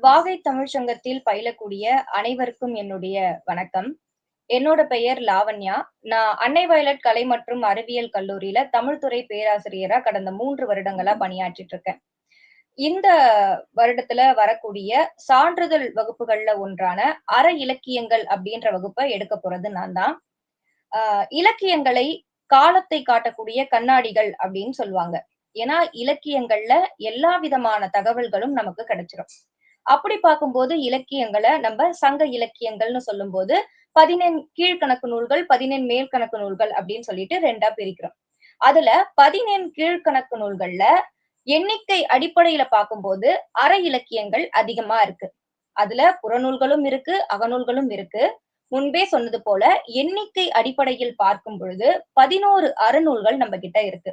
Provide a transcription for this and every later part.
வாகை தமிழ்ச் சங்கத்தில் பயிலக்கூடிய அனைவருக்கும் என்னுடைய வணக்கம். என்னோட பெயர் லாவண்யா. நான் அன்னை வயலட் கலை மற்றும் அறிவியல் கல்லூரியில தமிழ்துறை பேராசிரியரா கடந்த மூன்று வருடங்களா பணியாற்றிட்டு இருக்கேன். இந்த வருடத்துல வரக்கூடிய சான்றிதழ் வகுப்புகள்ல ஒன்றான அற இலக்கியங்கள் அப்படின்ற வகுப்பை எடுக்க போறது நான் தான். இலக்கியங்களை காலத்தை காட்டக்கூடிய கண்ணாடிகள் அப்படின்னு சொல்லுவாங்க. ஏன்னா, இலக்கியங்கள்ல எல்லா விதமான தகவல்களும் நமக்கு கிடைச்சிடும் அப்படி பார்க்கும்போது இலக்கியங்களை நம்ம சங்க இலக்கியங்கள்னு சொல்லும்போது 14 கீழ்க்கணக்கு நூல்கள், 14 மேல்கணக்கு நூல்கள் அப்படின்னு சொல்லிட்டு ரெண்டா பிரிக்கிறோம். அதுல 14 கீழ்க்கணக்கு நூல்கள்ல எண்ணிக்கை அடிப்படையில பார்க்கும்போது அற இலக்கியங்கள் அதிகமா இருக்கு. அதுல புறநூல்களும் இருக்கு, அகநூல்களும் இருக்கு. முன்பே சொன்னது போல எண்ணிக்கை அடிப்படையில் பார்க்கும் பொழுது 11 அறநூல்கள் நம்ம கிட்ட இருக்கு.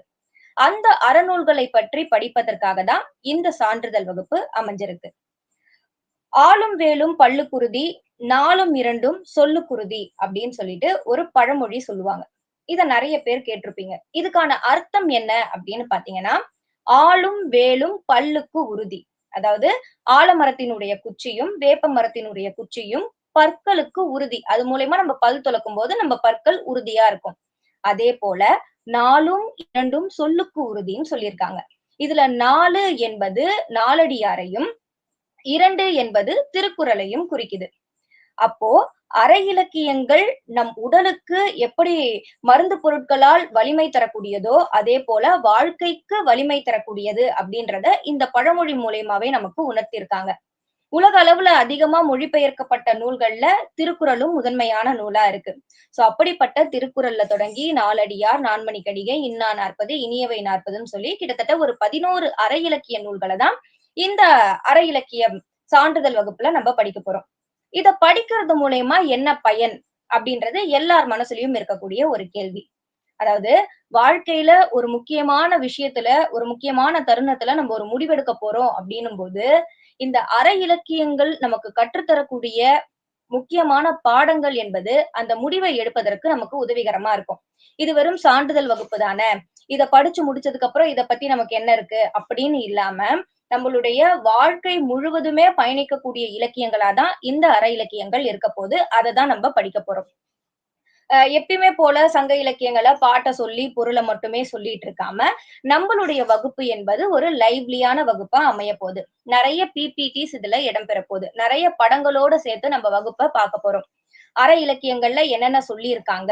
அந்த அறநூல்களை பற்றி படிப்பதற்காக தான் இந்த சான்றிதழ் வகுப்பு அமைஞ்சிருக்கு. ஆளும் வேலும் பல்லுக்குறுதி, நாலும் இரண்டும் சொல்லுக்குறுதி" அப்படின்னு சொல்லிட்டு ஒரு பழமொழி சொல்லுவாங்க. இத நிறைய பேர் கேட்டிருப்பீங்க. இதுக்கான அர்த்தம் என்ன அப்படின்னு பார்த்தீங்கன்னா, ஆளும் வேலும் பல்லுக்கு உறுதி." அதாவது ஆலமரத்தினுடைய குச்சியும், வேப்ப மரத்தினுடைய குச்சியும் பற்களுக்கு உறுதி. அது மூலியமா நம்ம பல் துலக்கும்போது நம்ம பற்கள் உறுதியா இருக்கும். அதே போல 4ம் 2ம் சொல்லுக்கு உறுதின்னு சொல்லியிருக்காங்க. இதுல நாலு என்பது நாலடியாரையும், இரண்டு என்பது திருக்குறளையும் குறிக்குது. அப்போ அரை இலக்கியங்கள் நம் உடலுக்கு எப்படி மருந்து பொருட்களால் வலிமை தரக்கூடியதோ, அதே போல வாழ்க்கைக்கு வலிமை தரக்கூடியது அப்படின்றத இந்த பழமொழி மூலியமாவே நமக்கு உணர்த்தியிருக்காங்க. உலக அளவுல அதிகமா மொழிபெயர்க்கப்பட்ட நூல்கள்ல திருக்குறளும் முதன்மையான நூலா இருக்கு. சோ அப்படிப்பட்ட திருக்குறள்ல தொடங்கி நாலடியார், நான்மணிக்கடிகை, இன்னா நாற்பது, இனியவை நாற்பதுன்னு சொல்லி கிட்டத்தட்ட ஒரு பதினோரு அரை இலக்கிய நூல்களை தான் இந்த அற இலக்கியம் சான்றிதழ் வகுப்புல நம்ம படிக்க போறோம். இத படிக்கிறது மூலியமா என்ன பயன்? அப்படின்றது எல்லார் மனசுலயும் இருக்கக்கூடிய ஒரு கேள்வி. அதாவது வாழ்க்கையில ஒரு முக்கியமான விஷயத்துல, ஒரு முக்கியமான தருணத்துல நம்ம ஒரு முடிவெடுக்க போறோம் அப்படின்னும் போது இந்த அற இலக்கியங்கள் நமக்கு கற்றுத்தரக்கூடிய முக்கியமான பாடங்கள் என்பது அந்த முடிவை எடுப்பதற்கு நமக்கு உதவிகரமா இருக்கும். இது வெறும் சான்றிதழ் வகுப்பு தானே இத படிச்சு முடிச்சதுக்கு அப்புறம் இத பத்தி நமக்கு என்ன இருக்கு அப்படின்னு இல்லாம, நம்மளுடைய வாழ்க்கை முழுவதுமே பயணிக்கக்கூடிய இலக்கியங்களா தான் இந்த அற இலக்கியங்கள் இருக்கப்போது. அதை தான் நம்ம படிக்க போறோம். எப்பயுமே போல சங்க இலக்கியங்களை பாட்ட சொல்லி, பொருளை மட்டுமே சொல்லிட்டு இருக்காம, நம்மளுடைய வகுப்பு என்பது ஒரு லைவ்லியான வகுப்பா அமையப்போகுது நிறைய பிபிடிஸ் இதுல இடம்பெற போகுது நிறைய படங்களோட சேர்த்து நம்ம வகுப்பை பார்க்க போறோம். அற இலக்கியங்கள்ல என்னென்ன சொல்லியிருக்காங்க?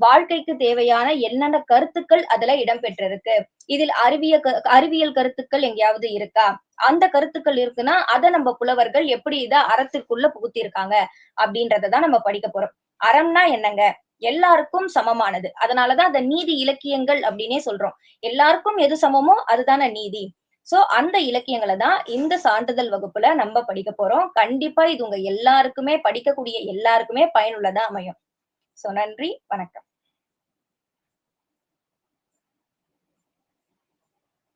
வாழ்க்கைக்கு தேவையான என்னென்ன கருத்துக்கள் அதுல இடம்பெற்றிருக்கு? இதில் அறிவிய க அறிவியல் கருத்துக்கள் எங்கேயாவது இருக்கா? அந்த கருத்துக்கள் இருக்குன்னா, அதை நம்ம புலவர்கள் எப்படி இத அறத்திற்குள்ள புகுத்திருக்காங்க அப்படின்றத தான் நம்ம படிக்கப் போறோம். அறம்னா என்னங்க? எல்லாருக்கும் சமமானது. அதனாலதான் அந்த நீதி இலக்கியங்கள் அப்படின்னே சொல்றோம். எல்லாருக்கும் எது சமமோ அதுதானே நீதி. சோ அந்த இலக்கியங்களை தான் இந்த சான்றிதழ் வகுப்புல நம்ம படிக்கப் போறோம். கண்டிப்பா இது உங்க எல்லாருக்குமே படிக்கக்கூடிய எல்லாருக்குமே பயனுள்ளதா அமையும். சோ நன்றி, வணக்கம்.